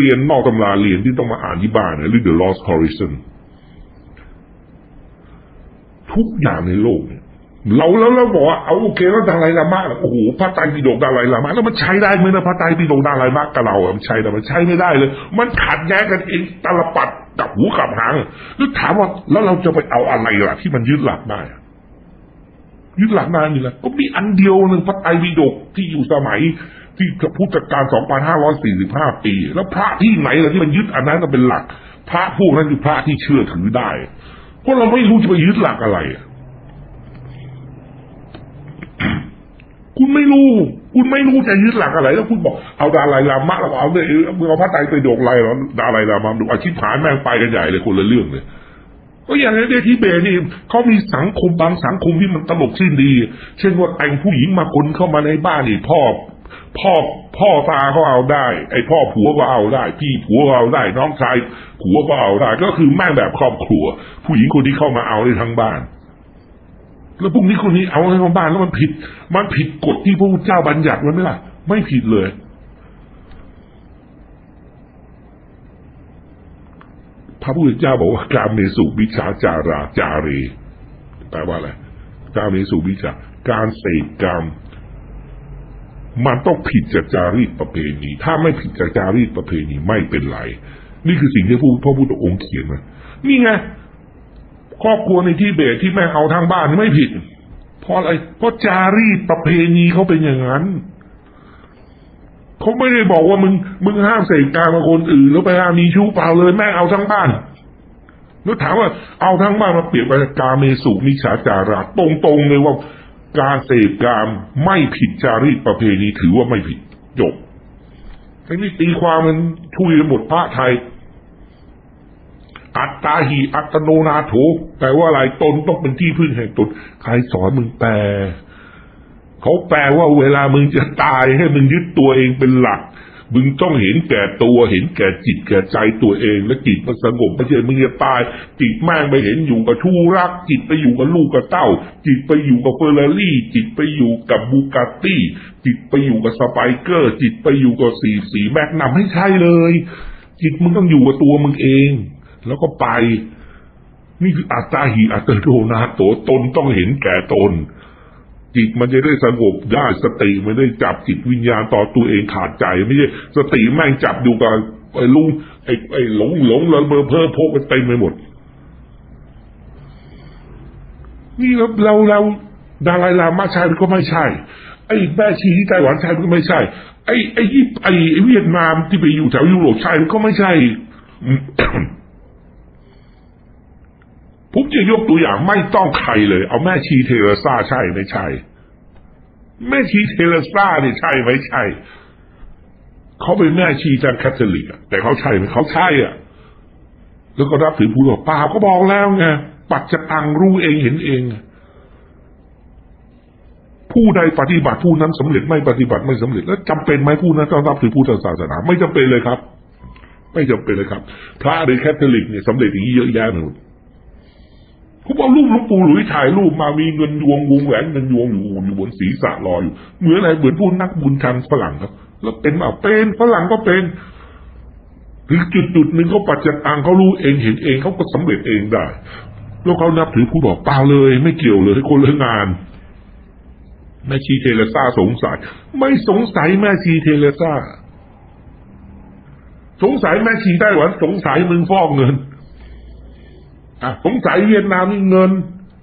เรียนนอกตำราเรียนที่ต้องมาอ่านที่บ้านเนี่ยหรือ The Lost Horizon ทุกอย่างในโลกเนี่ยเราแล้วเราบอกว่าเอาโอเคแล้วดาไลลามะโอ้โหพระไตรปิฎกดาไลลามะแล้วมันใช้ได้ไหมนะพระไตรปิฎกดาไลลามะกับเราอะมันใช้แต่มันใช้ไม่ได้เลย มันขัดแย้งกันเองตลปัดกับหูกับหางแล้วถามว่าแล้วเราจะไปเอาอะไรล่ะ ที่มันยึดหลักได้ ยึดหลักได้นี่แหละก็มีอันเดียวหนึ่งพระไตรปิฎกที่อยู่สมัยที่พุทธกาล2545 ปี แล้วพระที่ไหนล่ะที่มันยึดอันนั้นก็เป็นหลัก พระพวกนั้นคือพระที่เชื่อถือได้เพราะเราไม่รู้จะไปยึดหลักอะไร คุณไม่รู้ คุณไม่รู้จะยึดหลักอะไร แล้วคุณบอกเอาดาราลามะเราเอาเลยมึงเอาพระไตรปิฎกอะไรเหรอดาราลามะดูอาชีพหายแม่งไปกันใหญ่เลยคนละเรื่องเลย ก็อย่างในที่เบตนี่เขามีสังคมบางสังคมที่มันตลกสิ้นดี เช่นว่าแต่งผู้หญิงมาคนเข้ามาในบ้านนี่พ่อพ่อพ่อตาเขาเอาได้ ไอ้พ่อผัวก็เอาได้ พี่ผัวก็เอาได้ น้องชายผัวก็เอาได้ ก็คือแม่งแบบครอบครัว ผู้หญิงคนที่เข้ามาเอาได้ทั้งบ้าน แล้วพวกนี้คนนี้เอาให้มาบ้านแล้วมันผิด มันผิดกฎที่พระพุทธเจ้าบัญญัติไว้ไหมล่ะ ไม่ผิดเลย พระพุทธเจ้าบอกว่าการเมสุวิชาจาราจาเรแปลว่าอะไรการเมสุวิชาการเสกกรรมมันต้องผิดจากจารีตประเพณี ถ้าไม่ผิดจากจารีตประเพณีไม่เป็นไร นี่คือสิ่งที่พระพุทธองค์เขียนมานี่ไงครอบครัวในที่เบตที่แม่เอาทางบ้านไม่ผิด เพราะอะไร เพราะจารีตประเพณีเขาเป็นอย่างนั้น เขาไม่ได้บอกว่ามึงมึงห้ามเสกกรรมกับคนอื่นแล้วไปห้ามมีชู้เปล่าเลยแม่เอาทั้งบ้านแล้วถามว่าเอาทั้งบ้านมาเปรียบกับกาเมสุมิฉาจาระตรงๆเลยว่าการเสพกามไม่ผิดจารีตประเพณีถือว่าไม่ผิดจบไอ้นี่ตีความมันช่วยหมดพระไทย อัตตาหิอัตโนนาโถแปลว่าอะไรตนต้องเป็นที่พึ่งแห่งตน ใครสอนมึงแปล เขาแปลว่าเวลามึงจะตายให้มึงยึดตัวเองเป็นหลัก มึงต้องเห็นแก่ตัวเห็นแก่จิตแก่ใจตัวเอง และจิตมันสงบไม่ใช่มึงจะตาย จิตแม่งไปเห็นอยู่กับชู้รัก จิตไปอยู่กับลูกกับเต้า จิตไปอยู่กับเฟอร์รารี่ จิตไปอยู่กับบูกาตี้จิตไปอยู่กับสไปเกอร์ จิตไปอยู่กับสีสีแม็กนัมให้ใช่เลย จิตมึงต้องอยู่กับตัวมึงเอง แล้วก็ไป นี่คืออัตตาหิอัตโนนาโตตนต้องเห็นแก่ตน จิตมันจะได้สงบได้สติมันได้จับจิตวิญญาณต่อตัวเองขาดใจไม่ใช่สติแม่งจับอยู่กับไอ้ลุงไอ้ไอ้หลงหลงแล้วเบอร์เพ้อพกไปเต็มไปหมด นี่เราเราเราดาราลามาใช่ก็ไม่ใช่ ไอ้แม่ชีที่ไต้หวันใช่ก็ไม่ใช่ ไอ้ไอ้ญี่ไอ้เวียดนามที่ไปอยู่แถวยุโรปใช่ก็ไม่ใช่ ผมจะยกตัวอย่างไม่ต้องใครเลย เอาแม่ชีเทเรซาใช่ไม่ใช่ แม่ชีเทเรซาเนี่ยใช่ไม่ใช่เขาเป็นแม่ชีทางแคทอลิกแต่เขาใช่ไหมเขาใช่อะ แล้วก็รับถือผู้บอกป่าก็บอกแล้วไงปัจจตังรู้เองเห็นเอง ผู้ใดปฏิบัติผู้นั้นสำเร็จไม่ปฏิบัติไม่สำเร็จ แล้วจำเป็นไหมผู้นั้นต้องรับถือพุทธศาสนา ไม่จำเป็นเลยครับ ไม่จำเป็นเลยครับ พระหรือแคทอลิกเนี่ยสำเร็จอย่างนี้เยอะแยะไปหมด ผมเอารูปหลวงปู่หลุยถ่ายรูปมามีเงินยวงวงแหวนเงินยวงอยู่อยู่บนศีรษะลอยอยู่เหมือนอะไรเหมือนผู้นักบุญทางฝรั่งครับ แล้วเป็นเปล่าเป็นฝรั่งก็เป็นถึงจุดจุดหนึ่งเขาปัจจัตังเขารู้เองเห็นเองเขาก็สำเร็จเองได้แล้วเขานับถือผู้บอกเปล่าเลย ไม่เกี่ยวเลยคนละงานแม่ชีเทเลซ่าสงสัย ไม่สงสัยแม่ชีเทเลซ่าสงสัยแม่ชีไต้หวันสงสัยมึงฟอกเงิน อะสงสัยเวียดนามนี่เงิน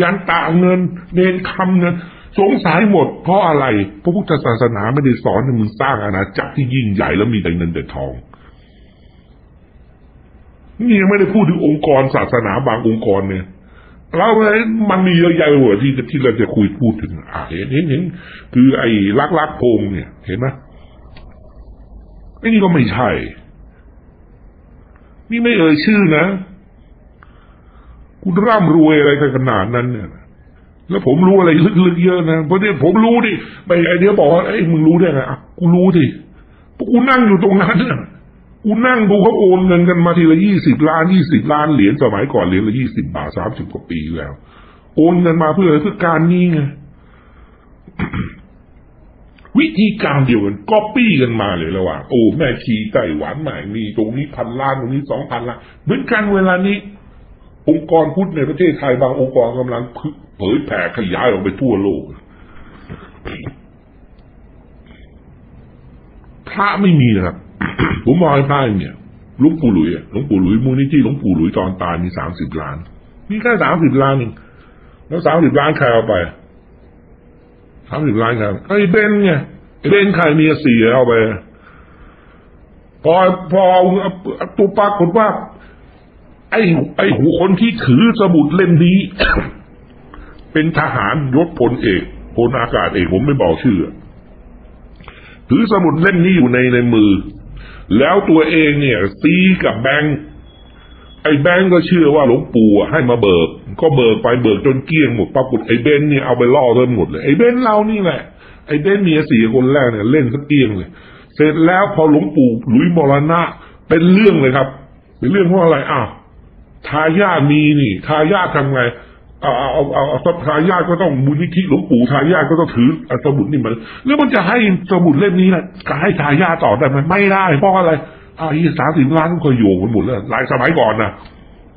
ยันตาเงิน เนนคำเงินสงสัยหมดเพราะอะไร พระพุทธศาสนาไม่ได้สอนให้มึงสร้างอาณาจักรที่ยิ่งใหญ่แล้วมีแต่เงินแต่ทอง นี่ยังไม่ได้พูดถึงองค์กรศาสนาบางองค์กรเนี่ยเราเลยมันมีเยอะแยะหัวที่ที่เราจะคุยพูดถึงอะเห็นเห็นเห็นคือไอ้ลักลักโพงเนี่ย เห็นไหมไอ้นี่ก็ไม่ใช่ นี่ไม่เอ่ยชื่อนะ คุณร่ำรวยอะไรกันขนาดนั้นเนี่ยแล้วผมรู้อะไรลึกๆเยอะนะเพราะเนี่ยผมรู้ดิไม่ไอเดียบอกว่าไอ้ยมึงรู้ได้ไงอะกูรู้ดิเพราะกูนั่งอยู่ตรงนั้นน่ะกูนั่งดูเขาโอนเงินกันมาทีละยี่สิบล้านยี่สิบล้านเหรียญสมัยก่อนเหรียญละยี่สิบบาทสามสิบกว่าปีแล้ว โอนเงินมาเพื่ออะไรเพื่อการนี้ไงวิธีการเดียวกันก็ปี้กันมาเลยระหว่างโอ้แม่ชีไต้หวันแม่มีตรงนี้พันล้านตรงนี้สองพันล้านเหมือนกันเวลานี้ องค์กรพุทธในประเทศไทยบางองค์กรกำลังเผยแผ่ขยายออกไปทั่วโลก พระไม่มีนะครับผมมองให้พระเนี่ยหลุงปู่หลุยหลุงปู่หลุยมูลนิธิหลุงปู่หลุยตอนตายมีสามสิบล้าน มีแค่สามสิบล้านเองแล้วสามสิบล้านใครเอาไปสามสิบล้านใครไอ้เบนไงเบนใครมีเสียเอาไปพอพอตัวปรากฏว่า ไอ้ไอ้หูคนที่ถือสมุดเล่มนี้ เป็นทหารยศพลเอกพลอากาศเอกผมไม่บอกชื่อ ถือสมุดเล่มนี้อยู่ในในมือ แล้วตัวเองเนี่ยตีกับแบงค์ไอ้แบงค์ก็เชื่อว่าหลวงปู่ให้มาเบิก ก็เบิกไปเบิกจนเกลี้ยงหมดปรากฏไอ้เบนเนี่ยเอาไปล่อเริ่มหมดเลยไอ้เบนเรานี่แหละไอ้เบนเมียสี่คนแรกเนี่ยเล่นสักเกลี้ยงเลย เสร็จแล้วพอหลวงปู่หลุยมรณะเป็นเรื่องเลยครับ เป็นเรื่องเพราะอะไรอ้าว ทายาทมีนี่ทายาททำไงเอาเอาเอาเอาเอาทายาทก็ต้องมูลนิธิหลวงปู่ทายาทก็ต้องถือสมุดนี่มันแล้วมันจะให้สมุดเล่มนี้นะจะให้ทายาทต่อได้ไหมไม่ได้เพราะอะไรอาอีสามสิบล้านก็ขยโยมันหมดแล้วหลายสมัยก่อนนะ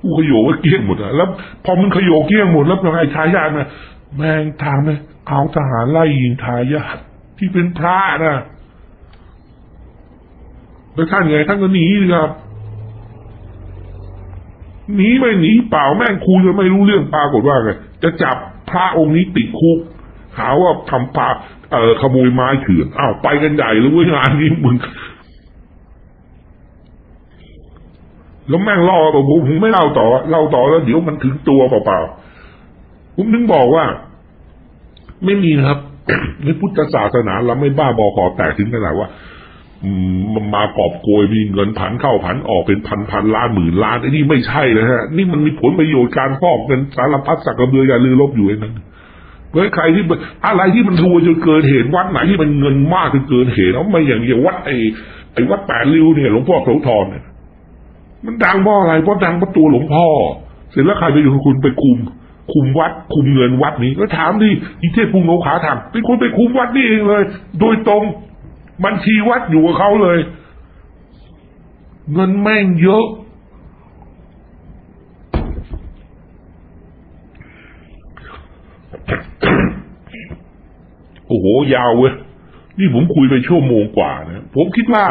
กูขยโยงว่าเกลี้ยงหมดแล้วพอมันขยโยเกลี้ยงหมดแล้วยังไงทายาทนะแม่งทางนะเอาทหารไล่ยิงทายาทที่เป็นพระนะแล้วท่านไงท่านก็หนีครับ หนีไม่หนีเปล่าแม่งคุยกันไม่รู้เรื่องปรากฏว่าไงจะจับพระองค์นี้ติดคุกหาว่าทำปาเอ่อขโมยไม้เถื่อนอ้าวไปกันใหญ่เลยเว้ยงานนี้มึงแล้วแม่งล่อผมผมไม่เล่าต่อเล่าต่อแล้วเดี๋ยวมันถึงตัวเปล่าๆผมถึงบอกว่า ไม่มีนะครับในพุทธศาสนาเราไม่บ้าบอคอแตกถึงขนาดว่า มันมากอบโกยมีเงินผันเข้าผันออกเป็นพันพันล้านหมื่นล้านไอ้นี่ไม่ใช่เลยฮะนี่มันมีผลประโยชน์การฟอกเงินสารพัดสักกระเบืออย่าลือลบอยู่ไอ้นั้นเฮ้ยใครที่อะไรที่มันรวยจนเกินเหตุวัดไหนที่มันเงินมากจนเกินเหตุแล้วไม่อย่างอย่างวัดไอ้ไอ้วัดแปดริ้วเนี่ยหลวงพ่อโสธรเนี่ยมันดังเพราะอะไรเพราะดังเพราะตัวหลวงพ่อ เสร็จแล้วใครไปอยู่คุณไปคุมคุมวัด คุมเงินวัดนี้ก็ถามดิอีเทพพุงโนขาทำเป็นคนไปคุมวัดนี่เองเลย โดยตรง บัญชีวัดอยู่กับเขาเลย เงินแม่งเยอะโอ้โห ยาวเว้ยนี่ผมคุยไปชั่วโมงกว่านะผมคิดว่า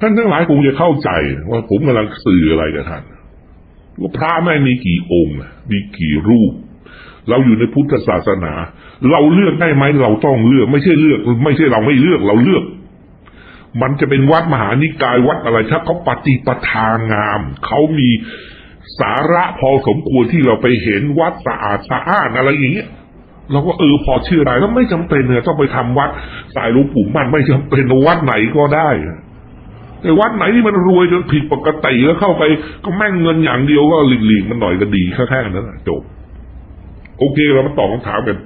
ท่านทั้งหลายคงจะเข้าใจว่าผมกำลังสื่ออะไรกับท่านว่าพระแม่มีกี่องค์มีกี่รูป เราอยู่ในพุทธศาสนา เราเลือกได้ไหมเราต้องเลือก ไม่ใช่เลือก ไม่ใช่เราไม่เลือกเราเลือก มันจะเป็นวัดมหานิกายวัดอะไรถ้าเขาปฏิปทางามเขามีสาระพอสมควรที่เราไปเห็นวัดสะอาดสะอ้านอะไรอย่างเงี้ยเราก็เออพอเชื่อได้แล้วไม่จำเป็นเนี่ยต้องไปทำวัดสายหลวงปู่มันไม่จำเป็นวัดไหนก็ได้แต่วัดไหนที่มันรวยจนผิดปกติแล้วเข้าไป ก็แม่งเงินอย่างเดียวก็หลีกๆมันหน่อยก็ดีแค่แค่นั้นนะจบ โอเคเรามาตอบคำถามกัน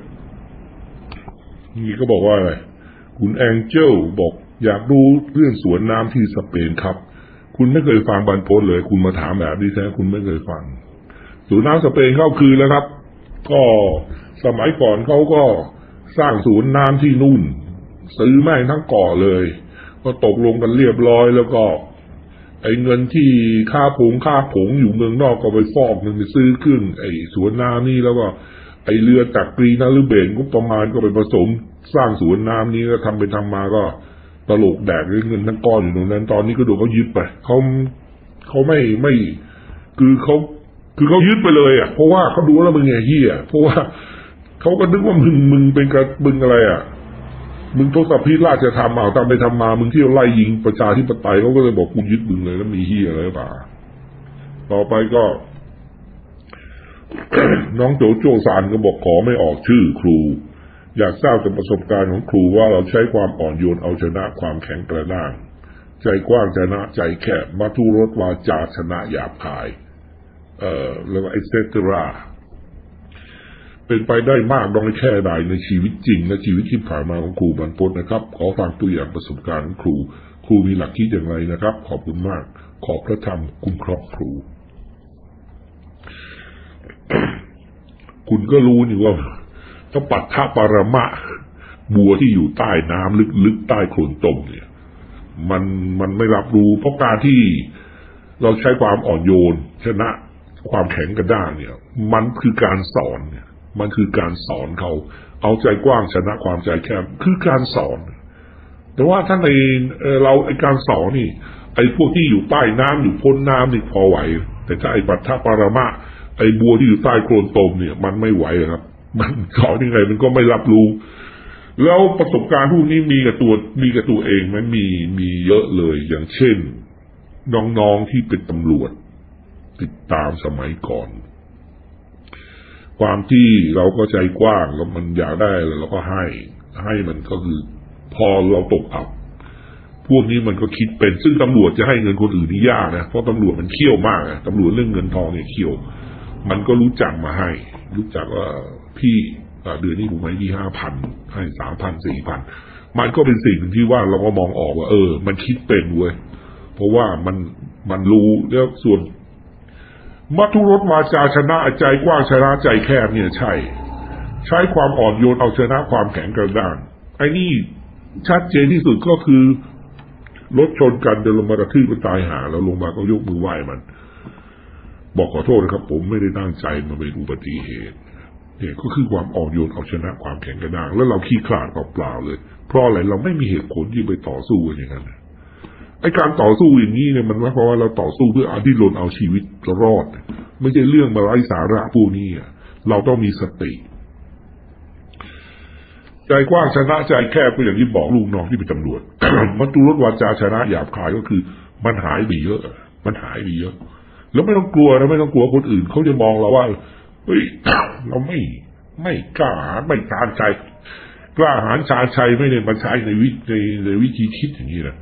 นี่ก็บอกว่าอะไร คุณแองเจลบอกอยากดูเรื่องสวนน้ำที่สเปนครับ คุณไม่เคยฟังบันโพสเลย คุณมาถามแบบนี้แท้คุณไม่เคยฟังสวนน้ำสเปนเข้าคืนแล้วครับ ก็สมัยก่อนเขาก็สร้างสวนน้ำที่นู่น ซื้อแม่งทั้งเกาะเลย ก็ตกลงกันเรียบร้อยแล้วก็ ไอ้เงินที่ค่าผงค่าผงอยู่เมืองนอกก็ไปฟอกเงินไปซื้อเครื่องไอ้สวนน้ำนี่แล้วก็ ไอเรือจากกรีนาหรือเบนก็ประมาณก็ไปผสมสร้างสวนน้ำนี้ก็ทำไปทำมาก็ตลกแดกเงินทั้งก้อนอยู่ตรงนั้น ตอนนี้ก็ดูเขายึดไปเขาเขาไม่ไม่คือเขาคือเขายึดไปเลยอะเพราะว่าเขาดูแล้วมึงไงเฮียเพราะว่าเขาก็นึกว่ามึงมึงเป็นกระมึงอะไรอะมึงทศพิราชทำเอาทำไปทำมา มึงเที่ยวไล่ยิงประชาธิปไตยเขาก็เลยบอกกูยึดมึงเลยแล้วมีเฮียอะไรป่าต่อไปก็ น้องโจโจซานก็บอกขอไม่ออกชื่อครู อยากทราบจากประสบการณ์ของครูว่าเราใช้ความอ่อนโยนเอาชนะความแข็งกระด้าง ใจกว้างชนะใจแคบมาทุรสวาจาชนะหยาบคาย เอ่อแล้วก็ไอเซตราเป็นไปได้มากน้อยแค่ใดในชีวิตจริง และชีวิตที่ผ่านมาของครูบรรพตนะครับ ขอฟังตัวอย่างประสบการณ์ของครู ครูมีหลักคิดอย่างไรนะครับ ขอบคุณมาก ขอบพระธรรมคุ้มครองครู คุณก็รู้นี่ว่าถ้าปัตถปรมะ บัวที่อยู่ใต้น้ำลึกๆใต้โคลนตมเนี่ย มันมันไม่รับรู้ เพราะการที่เราใช้ความอ่อนโยน ชนะความแข็งกระด้างเนี่ย มันคือการสอนเนี่ย มันคือการสอนเขา เอาใจกว้างชนะความใจแคบคือการสอน แต่ว่าท่านในเอ่อเราไอการสอนนี่ ไอพวกที่อยู่ใต้น้ำอยู่พ้นน้ำนี่พอไหว แต่ถ้าไอปัทภปรมะ ไอ้บัวที่อยู่ใต้โคลนตมเนี่ย มันไม่ไหวครับ มันสอนยังไงมันก็ไม่รับรู้ แล้วประสบการณ์พวกนี้มีกับตัวมีกับตัวเองไหมมีมีเยอะเลย อย่างเช่น น้องๆที่เป็นตำรวจ ติดตามสมัยก่อน ความที่เราก็ใจกว้างแล้วมันอยากได้อะไรเราก็ให้ ให้มันก็คือ พอเราตกอับพวกนี้มันก็คิดเป็น ซึ่งตำรวจจะให้เงินคนอื่นนี่ยากนะ เพราะตำรวจมันเขี้ยวมากนะตำรวจเรื่องเงินทองเนี่ยเขี้ยว มันก็รู้จักมาให้ รู้จักว่าพี่เดือนนี้ผมให้พี่ห้าพันให้สามพันสี่พันมันก็เป็นสิ่งหนึ่งที่ว่าเราก็มองออกว่า เออ มันคิดเป็นเว้ยเพราะว่ามันมันรู้แล้วส่วนมัทุรสวาจาชนะใจกว้างชนะใจแคบเนี่ยใช่ ใช้ความอ่อนโยนเอาชนะความแข็งกระด้างไอ้นี่ชัดเจนที่สุดก็คือรถชนกันเดินลงมากระทืบมันตายหา แล้วลงมาก็ยกมือไหว้มัน บอกขอโทษนะครับ ผมไม่ได้ตั้งใจมาเป็นอุบัติเหตุเนี่ยก็คือความอ่อนโยนเอาชนะความแข็งกระด้าง แล้วเราขี้ขลาดเปล่าๆเลย เพราะอะไรเราไม่มีเหตุผลที่ไปต่อสู้กันอย่างนั้นไอการต่อสู้อย่างนี้เนี่ยมันหมายความว่าเราต่อสู้เพื่ออาที่รนเอาชีวิตรอด ไม่ใช่เรื่องมาไร้สาระพวกนี้เราต้องมีสติ ใจกว้างชนะใจแคบก็อย่างที่บอกลูกน้องที่เป็นตำรวจมันตุรสวาจาชนะหยาบคายก็คือ มันหายไปเยอะ มันหายไปเยอะ แล้วไม่ต้องกลัวนะไม่ต้องกลัวคนอื่นเขาจะมองเราว่าเฮ้ยเราไม่ไม่กล้าหาญไม่ชาญใจกล้าหาญชาญชัยไม่ได้มาใช้ในวิในในวิธีคิดอย่างนี้นะ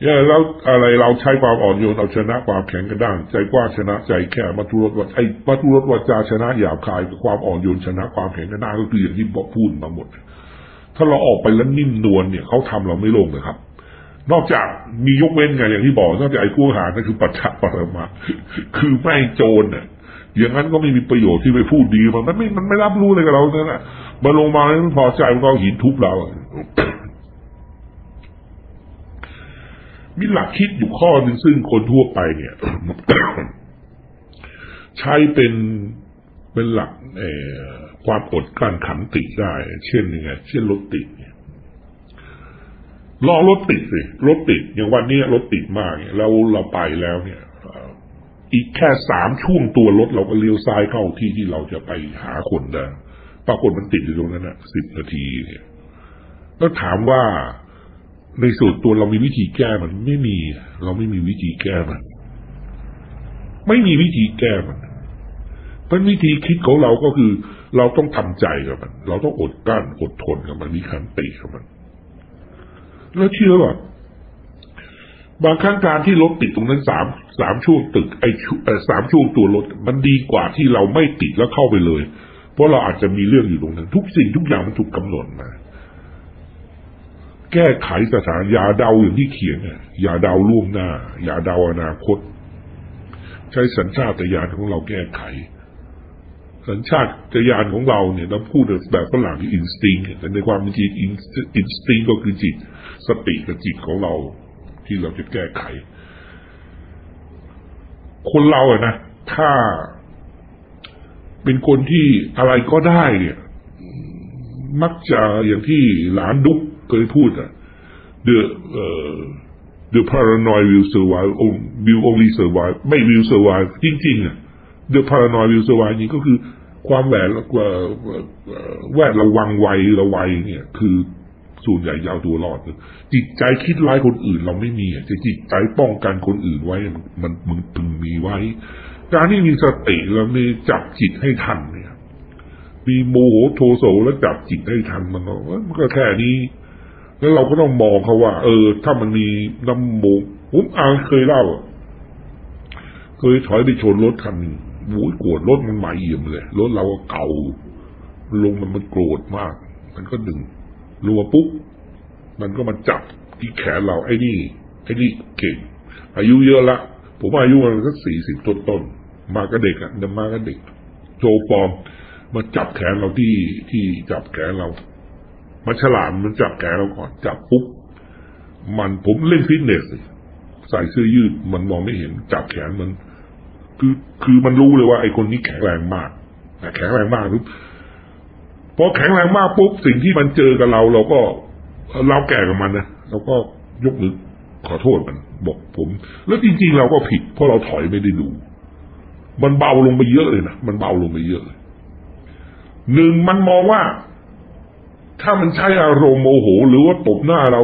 เนี่ยแล้วอะไรเราใช้ความอ่อนโยนเอาชนะความแข็งกระด้างใจกว้างชนะใจแคบมาทุรสวาไอ้มาทุรสวาจาชนะหยาบคายกับความอ่อนโยนชนะความแข็งกระด้างก็คืออย่างที่บอกพูดมาหมด ถ้าเราออกไปแล้วนิ่มนวลเนี่ยเขาทำเราไม่ลงเลยครับ นอกจากมียกเว้นไงอย่างที่บอกนอกจากไอ้กู้หานั่นคือปัจฉะปรมาคือไม่โจรเนี่ยอย่างนั้นก็ไม่มีประโยชน์ที่ไปพูดดีมันมันไม่มันไม่รับรู้เลยกับเราเนี่ยนะมาลงมาแล้วมันพอใจมันก็หินทุบเรามีหลักคิดอยู่ข้อหนึ่งซึ่งคนทั่วไปเนี่ย ใช้เป็นเป็นหลักความอดกลั้นขันติได้ เช่นยังไงเช่นรถติดเนี่ย รองรถติดสิรถติดอย่างวันนี้รถติดมากเนี่ยเราเราไปแล้วเนี่ยอีกแค่สามช่วงตัวรถเราก็เลี้ยวซ้ายเข้าที่ที่เราจะไปหาคนได้ปรากฏมันติดอยู่ตรงนั้นนะสิบนาทีเนี่ยแล้วถามว่าในส่วนตัวเรามีวิธีแก้มันไม่มี เราไม่มีวิธีแก้มัน ไม่มีวิธีแก้มันเป็นวิธีคิดของเราก็คือ เราต้องทำใจกับมัน เราต้องอดกลั้นอดทนกับมันมีขันติกับมัน แล้วเชื่อว่าบางครั้งการที่รถติดตรงนั้นสามสามช่วงตึกไอ้ช่วเอ่อสามช่วงตัวรถมันดีกว่าที่เราไม่ติดแล้วเข้าไปเลย เพราะเราอาจจะมีเรื่องอยู่ตรงนั้น ทุกสิ่งทุกอย่างมันถูกกำหนดมาแก้ไขสถานอย่าเดาอย่างที่เขียนเนี่ยอย่าเดาล่วงหน้า อย่าเดาอนาคต ใช้สัญชาตญาณของเราแก้ไข สัญชาตญาณของเราเนี่ยเราพูดแบบฝรั่งอินสติ้งแต่ในความจริงอินสติ้งก็คือจิต สติกับจิตของเรา ที่เราจะแก้ไข คนเราอะนะถ้าเป็นคนที่อะไรก็ได้เนี่ย มักจะอย่างที่หลานดุ๊กเคยพูดอะ the เอ่อ the paranoid will survive will only survive ไม่ will survive จริงๆอะ the paranoid will survive นี่ก็คือความแหวดเอ่อเอ่อแวดระวังไวระวัยเนี่ย คือส่วนใหญ่ยาวตัวรอด จิตใจคิดร้ายคนอื่นเราไม่มีอะจิตใจป้องกันคนอื่นไว้ มันมันมันพึงมีไว้ การที่มีสติแล้วมีจับจิตให้ทันเนี่ยมีโมโหโทโสแล้วจับจิตให้ทันมันก็มันก็แค่นี้ แล้วเราก็ต้องมองเขาว่า เออ ถ้ามันมีน้ำโมผมอ่านเคยเล่า เคยถอยไปชนรถคันหนึ่ง โอ้ยโกรธรถมันใหม่เอี่ยมเลยรถเราก็เก่าลงมันมันโกรธมาก มันก็ดึงรัวปุ๊บมันก็มาจับที่แขนเราไอ้นี่ไอ้นี่เก่ง อายุเยอะละผมอายุประมาณสักสี่สิบต้นๆมาก็เด็กอะเดินมาก็เด็กโจปลอมมาจับแขนเราที่ที่จับแขนเรามันฉลาดมันจับแขนเราก่อนจับปุ๊บมันผมเล่นฟิตเนสใส่เสื้อยืดมันมองไม่เห็น จับแขนมัน คือคือมันรู้เลยว่าไอ้คนนี้แข็งแรงมากแต่แข็งแรงมากปุ๊บพอแข็งแรงมากปุ๊บสิ่งที่มันเจอกับเรา เราก็เราแก่กับมันนะเราก็ยกมือขอโทษมันบอกผม แล้วจริง ๆ เราก็ผิด เพราะเราถอยไม่ได้ดู มันเบาลงไปเยอะเลยนะมันเบาลงไปเยอะเลยหนึ่งมันมองว่า ถ้ามันใช้อารมณ์โมโห หรือว่าตบหน้าเรา